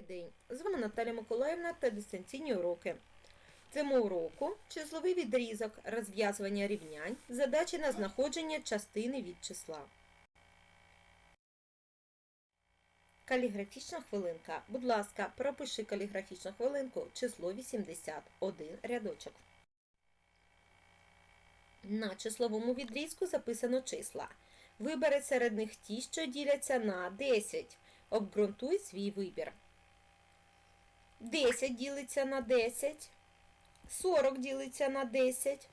Добрий день! З вами Наталя Миколаївна та дистанційні уроки. Цьому уроку числовий відрізок, розв'язування рівнянь, задачі на знаходження частини від числа. Каліграфічна хвилинка. Будь ласка, пропиши каліграфічну хвилинку число 81 рядочок. На числовому відрізку записано числа. Вибери серед них ті, що діляться на 10. Обґрунтуй свій вибір. 10 ділиться на 10, 40 ділиться на 10,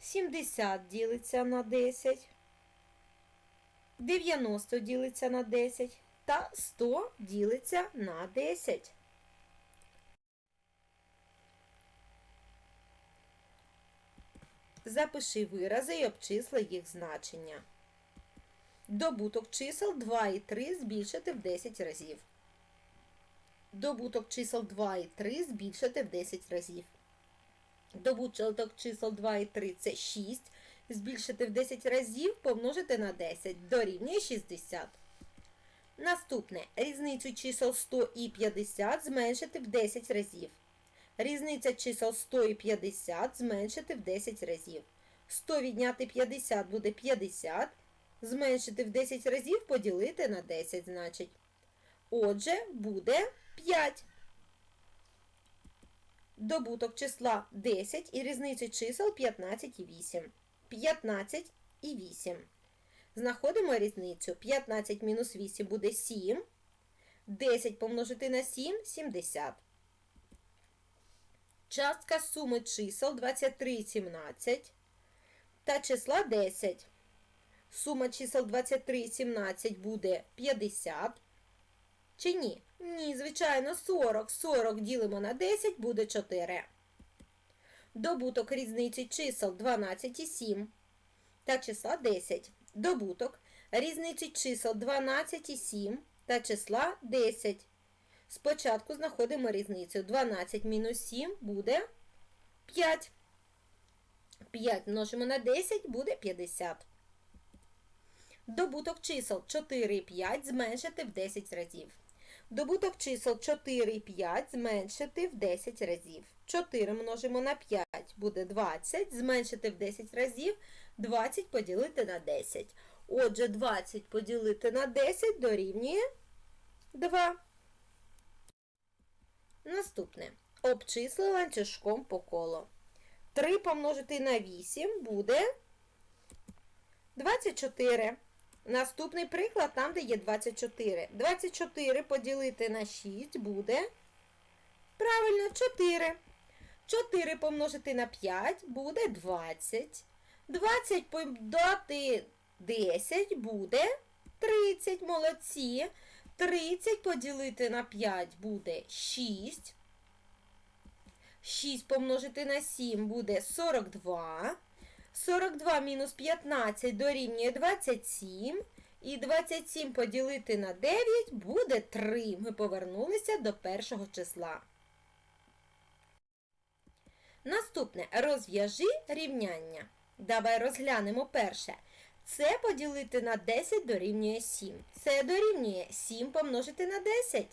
70 ділиться на 10, 90 ділиться на 10 та 100 ділиться на 10. Запиши вирази і обчисли їх значення. Добуток чисел 2 і 3 збільшити в 10 разів. Добуток чисел 2 і 3 збільшити в 10 разів. Добуток чисел 2 і 3 це 6. Збільшити в 10 разів помножити на 10 дорівнює 60. Наступне. Різницю чисел 100 і 50 зменшити в 10 разів. Різниця чисел 100 і 50 зменшити в 10 разів. 100 відняти 50 буде 50. Зменшити в 10 разів поділити на 10, значить. Отже, буде 5. Добуток числа 10 і різницю чисел 15 і 8. 15 і 8. Знаходимо різницю. 15 мінус 8 буде 7. 10 помножити на 7 70. Частка суми чисел 23 і 17 та числа 10. Сума чисел 23 і 17 буде 50. Чи ні? Ні, звичайно, 40. 40 ділимо на 10 буде 4. Добуток різниці чисел 12 і 7 та числа 10. Добуток різниці чисел 12 і 7 та числа 10. Спочатку знаходимо різницю. 12 мінус 7 буде 5. 5 множимо на 10 буде 50. Добуток чисел 4 і 5 зменшити в 10 разів. Добуток чисел 4 і 5 зменшити в 10 разів. 4 множимо на 5 буде 20, зменшити в 10 разів, 20 поділити на 10. Отже, 20 поділити на 10 дорівнює 2. Наступне. Обчисли ланцюжком по колу. 3 помножити на 8 буде 24. Наступний приклад там, де є 24. 24 поділити на 6 буде. Правильно, 4. 4 помножити на 5 буде 20. 20 подати 10 буде 30. Молодці. 30 поділити на 5 буде 6. 6 помножити на 7 буде 42. 42 мінус 15 дорівнює 27. І 27 поділити на 9 буде 3. Ми повернулися до першого числа. Наступне розв'яжи рівняння. Давай розглянемо перше. Це поділити на 10 дорівнює 7. Це дорівнює 7 помножити на 10.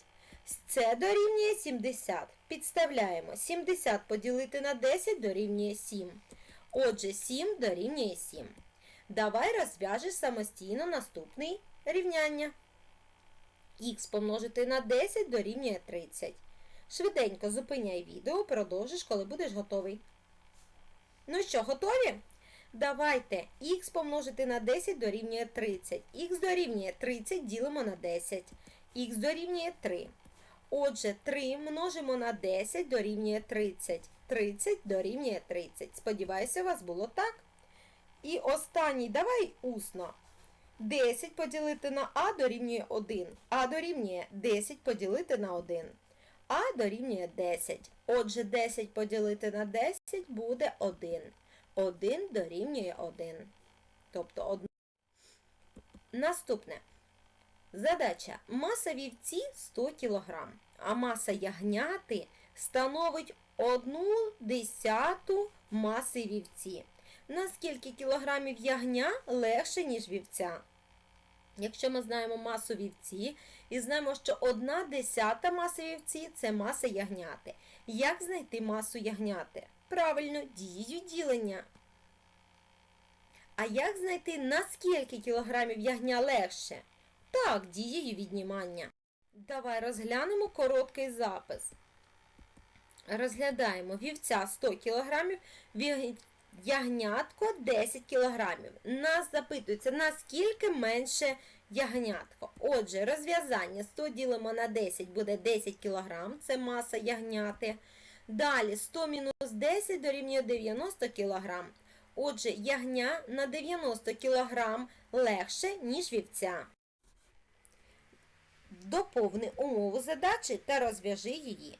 Це дорівнює 70. Підставляємо 70 поділити на 10 дорівнює 7. Отже, 7 дорівнює 7. Давай розв'яжеш самостійно наступне рівняння. Х помножити на 10 дорівнює 30. Швиденько зупиняй відео, продовжиш, коли будеш готовий. Ну що, готові? Давайте х помножити на 10 дорівнює 30. Х дорівнює 30 ділимо на 10. Х дорівнює 3. Отже, 3 множимо на 10 дорівнює 30. 30 дорівнює 30. Сподіваюся, у вас було так. І останній, давай усно. 10 поділити на А дорівнює 1. А дорівнює 10 поділити на 1. А дорівнює 10. Отже, 10 поділити на 10 буде 1. 1 дорівнює 1. Тобто 1. Наступне. Задача. Маса вівці 100 кг, а маса ягняти становить 1 десяту маси вівці. На скільки кілограмів ягня легше, ніж вівця? Якщо ми знаємо масу вівці, І знаємо, що одна десята маси вівці це маса ягняти. Як знайти масу ягняти? Правильно, дією ділення. А як знайти на скільки кілограмів ягня легше? Так, дією віднімання. Давай розглянемо короткий запис. Розглядаємо вівця 100 кг, ягнятко 10 кг. Нас запитується, наскільки менше ягнятко. Отже, розв'язання 100 ділимо на 10 буде 10 кг, це маса ягняти. Далі 100 мінус 10 дорівнює 90 кг. Отже, ягня на 90 кг легше, ніж вівця. Доповни умову задачі та розв'яжи її.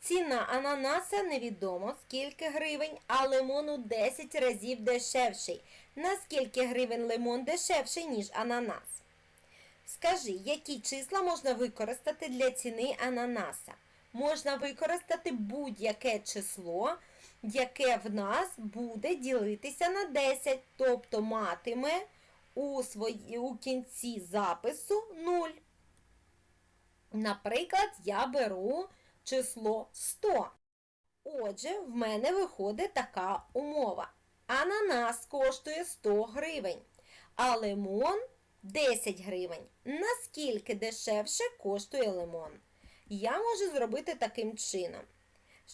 Ціна ананаса невідомо скільки гривень, а лимону 10 разів дешевший. На скільки гривень лимон дешевший, ніж ананас? Скажи, які числа можна використати для ціни ананаса? Можна використати будь-яке число, яке в нас буде ділитися на 10, тобто матиме у, свої, у кінці запису 0. Наприклад, я беру число 100. Отже, в мене виходить така умова. Ананас коштує 100 гривень, а лимон 10 гривень. Наскільки дешевше коштує лимон? Я можу зробити таким чином.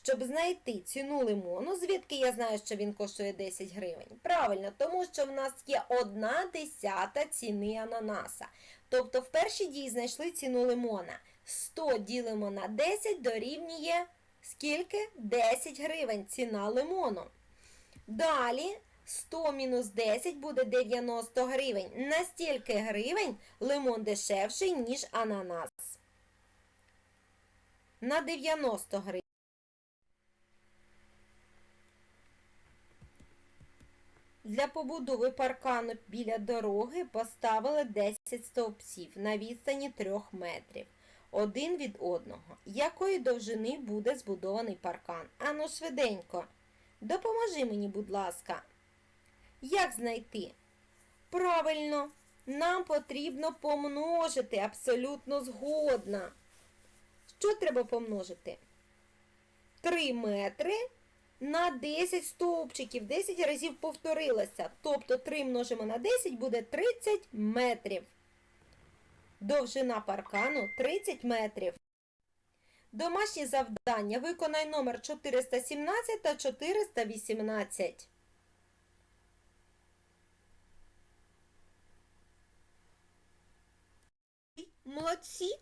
Щоб знайти ціну лимону, звідки я знаю, що він коштує 10 гривень? Правильно, тому що в нас є одна десята ціни ананаса. Тобто в першій дії знайшли ціну лимона. 100 ділимо на 10 дорівнює скільки? 10 гривень ціна лимону. Далі 100 мінус 10 буде 90 гривень. На стільки гривень лимон дешевший, ніж ананас. На 90 гривень. Для побудови паркану біля дороги поставили 10 стовпців на відстані 3 метрів. Один від одного. Якої довжини буде збудований паркан? Ану швиденько. Допоможи мені, будь ласка. Як знайти? Правильно, нам потрібно помножити абсолютно згодна. Що треба помножити? 3 метри на 10 стовпчиків. 10 разів повторилося. Тобто 3 множимо на 10 буде 30 метрів. Довжина паркану 30 метрів. Домашні завдання. Виконай номер 417 та 418. Молодці!